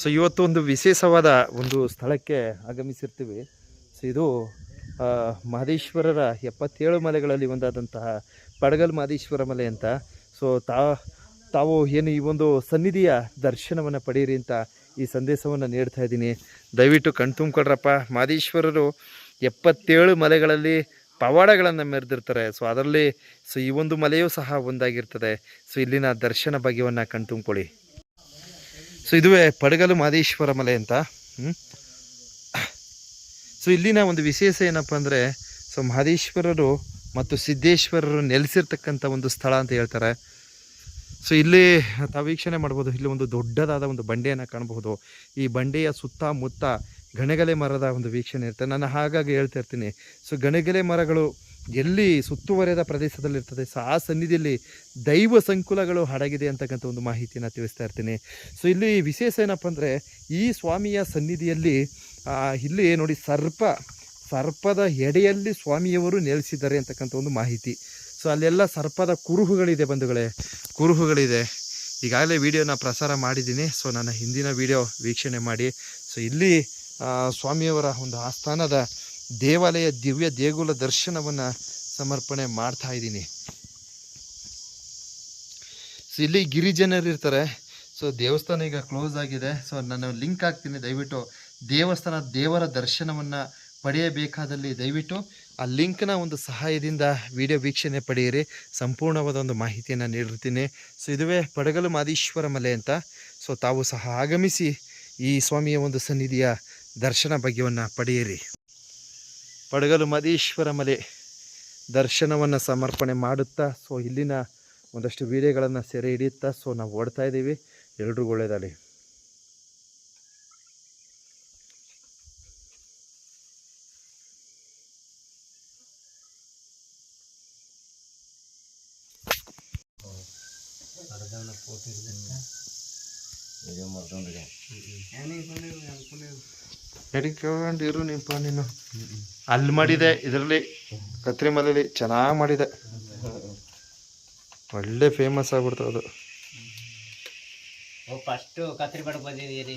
So ಇವತ್ತು ಒಂದು ವಿಶೇಷವಾದ ಒಂದು ಸ್ಥಳಕ್ಕೆ ಆಗಮಿಸಿರ್ತೀವಿ. ಸೊ ಇದು ಮಹದೇಶ್ವರರ ಎಪ್ಪತ್ತೇಳು ಮಲೆಗಳಲ್ಲಿ ಒಂದಾದಂತಹ ಪಡಗಲ್ ಮಹದೇಶ್ವರ ಮಲೆ ಅಂತ. ಸೊ ತಾ, ತಾವು ಏನು ಈ ಒಂದು ಸನ್ನಿಧಿಯ ದರ್ಶನವನ್ನು ಪಡೆಯಿರಿ ಅಂತ ಈ ಸಂದೇಶವನ್ನು ನೀಡ್ತಾ ಇದ್ದೀನಿ. ದಯವಿಟ್ಟು ಕಣ್ತುಂಬ್ಕೊಡ್ರಪ್ಪ ಮಹದೇಶ್ವರರು ಎಪ್ಪತ್ತೇಳು ಮಲೆಗಳಲ್ಲಿ ಪವಾಡಗಳನ್ನು ಮೆರೆದಿರ್ತಾರೆ. ಸೊ ಅದರಲ್ಲಿ ಸೊ ಈ ಒಂದು ಮಲೆಯೂ ಸಹ ಒಂದಾಗಿರ್ತದೆ. ಸೊ ಇಲ್ಲಿನ ದರ್ಶನ ಭಾಗ್ಯವನ್ನು ಕಣ್ತುಂಬ್ಕೊಳ್ಳಿ. ಸೊ ಇದುವೇ ಪಡಗಲು ಮಾದೇಶ್ವರ ಮಲೆ ಅಂತ. ಸೊ ಇಲ್ಲಿನ ಒಂದು ವಿಶೇಷ ಏನಪ್ಪ ಅಂದರೆ ಸೊ ಮಹದೇಶ್ವರರು ಮತ್ತು ಸಿದ್ದೇಶ್ವರರು ನೆಲೆಸಿರ್ತಕ್ಕಂಥ ಒಂದು ಸ್ಥಳ ಅಂತ ಹೇಳ್ತಾರೆ. ಸೊ ಇಲ್ಲಿ ತಾವು ವೀಕ್ಷಣೆ ಮಾಡ್ಬೋದು. ಇಲ್ಲಿ ಒಂದು ದೊಡ್ಡದಾದ ಒಂದು ಬಂಡೆಯನ್ನು ಕಾಣಬಹುದು. ಈ ಬಂಡೆಯ ಸುತ್ತಮುತ್ತ ಗಣಗಲೆ ಮರದ ಒಂದು ವೀಕ್ಷಣೆ ಇರುತ್ತೆ. ನಾನು ಹಾಗಾಗಿ ಹೇಳ್ತಾ ಇರ್ತೀನಿ. ಸೊ ಗಣಗಲೆ ಮರಗಳು ಎಲ್ಲಿ ಸುತ್ತುವರೆದ ಪ್ರದೇಶದಲ್ಲಿರ್ತದೆ ಸೊ ಆ ಸನ್ನಿಧಿಯಲ್ಲಿ ದೈವ ಸಂಕುಲಗಳು ಹಡಗಿದೆ ಅಂತಕ್ಕಂಥ ಒಂದು ಮಾಹಿತಿಯನ್ನು ತಿಳಿಸ್ತಾ ಇರ್ತೀನಿ. ಸೊ ಇಲ್ಲಿ ವಿಶೇಷ ಏನಪ್ಪ ಅಂದರೆ, ಈ ಸ್ವಾಮಿಯ ಸನ್ನಿಧಿಯಲ್ಲಿ ಇಲ್ಲಿ ನೋಡಿ ಸರ್ಪ, ಸರ್ಪದ ಎಡೆಯಲ್ಲಿ ಸ್ವಾಮಿಯವರು ನೆಲೆಸಿದ್ದಾರೆ ಅಂತಕ್ಕಂಥ ಒಂದು ಮಾಹಿತಿ. ಸೊ ಅಲ್ಲೆಲ್ಲ ಸರ್ಪದ ಕುರುಹುಗಳಿದೆ ಬಂಧುಗಳೇ. ಕುರುಹುಗಳಿದೆ. ಈಗಾಗಲೇ ವಿಡಿಯೋನ ಪ್ರಸಾರ ಮಾಡಿದ್ದೀನಿ. ಸೊ ನನ್ನ ಹಿಂದಿನ ವಿಡಿಯೋ ವೀಕ್ಷಣೆ ಮಾಡಿ. ಸೊ ಇಲ್ಲಿ ಸ್ವಾಮಿಯವರ ಒಂದು ಆಸ್ಥಾನದ ದೇವಾಲಯ ದಿವ್ಯ ದೇಗುಲ ದರ್ಶನವನ್ನು ಸಮರ್ಪಣೆ ಮಾಡ್ತಾ ಇದ್ದೀನಿ. ಸೊ ಇಲ್ಲಿ ಗಿರಿಜನರು ಇರ್ತಾರೆ. ಸೊ ದೇವಸ್ಥಾನ ಈಗ ಕ್ಲೋಸ್ ಆಗಿದೆ. ಸೊ ನಾನು ಲಿಂಕ್ ಹಾಕ್ತೀನಿ. ದಯವಿಟ್ಟು ದೇವಸ್ಥಾನ ದೇವರ ದರ್ಶನವನ್ನು ಪಡೆಯಬೇಕಾದಲ್ಲಿ ದಯವಿಟ್ಟು ಆ ಲಿಂಕ್ನ ಒಂದು ಸಹಾಯದಿಂದ ವಿಡಿಯೋ ವೀಕ್ಷಣೆ ಪಡೆಯಿರಿ. ಸಂಪೂರ್ಣವಾದ ಒಂದು ಮಾಹಿತಿಯನ್ನು ನೀಡಿರ್ತೀನಿ. ಸೊ ಇದುವೇ ಪಡಗಲು ಮಾದೀಶ್ವರ ಮಲೆ ಅಂತ. ಸೊ ತಾವು ಸಹ ಆಗಮಿಸಿ ಈ ಸ್ವಾಮಿಯ ಒಂದು ಸನ್ನಿಧಿಯ ದರ್ಶನ ಭಾಗ್ಯವನ್ನು ಪಡೆಯಿರಿ. ಪಡಗಲು ಮದೀಶ್ವರ ಮಲೆ ದರ್ಶನವನ್ನು ಸಮರ್ಪಣೆ ಮಾಡುತ್ತಾ ಸೊ ಇಲ್ಲಿನ ಒಂದಷ್ಟು ವೀಡಿಯೋಗಳನ್ನು ಸೆರೆ ಹಿಡಿಯುತ್ತಾ ಸೊ ನಾವು ಓಡ್ತಾ ಇದ್ದೀವಿ. ಎಲ್ರಿಗೂ ಒಳ್ಳೆಯದಾಗಲಿ. ನಡಿಕೊಂಡು ಇರು ನೀಪ ನೀನು. ಅಲ್ಲಿ ಮಾಡಿದೆ, ಇದರಲ್ಲಿ ಕತ್ರಿ ಮಲೆಯಲ್ಲಿ ಚೆನ್ನಾಗಿ ಮಾಡಿದೆ. ಒಳ್ಳೆ ಫೇಮಸ್ ಆಗ್ಬಿಡ್ತು ಅದು. ಫಸ್ಟ್ ಕತ್ರಿ ಬಂದಿದ್ದೀರಿ.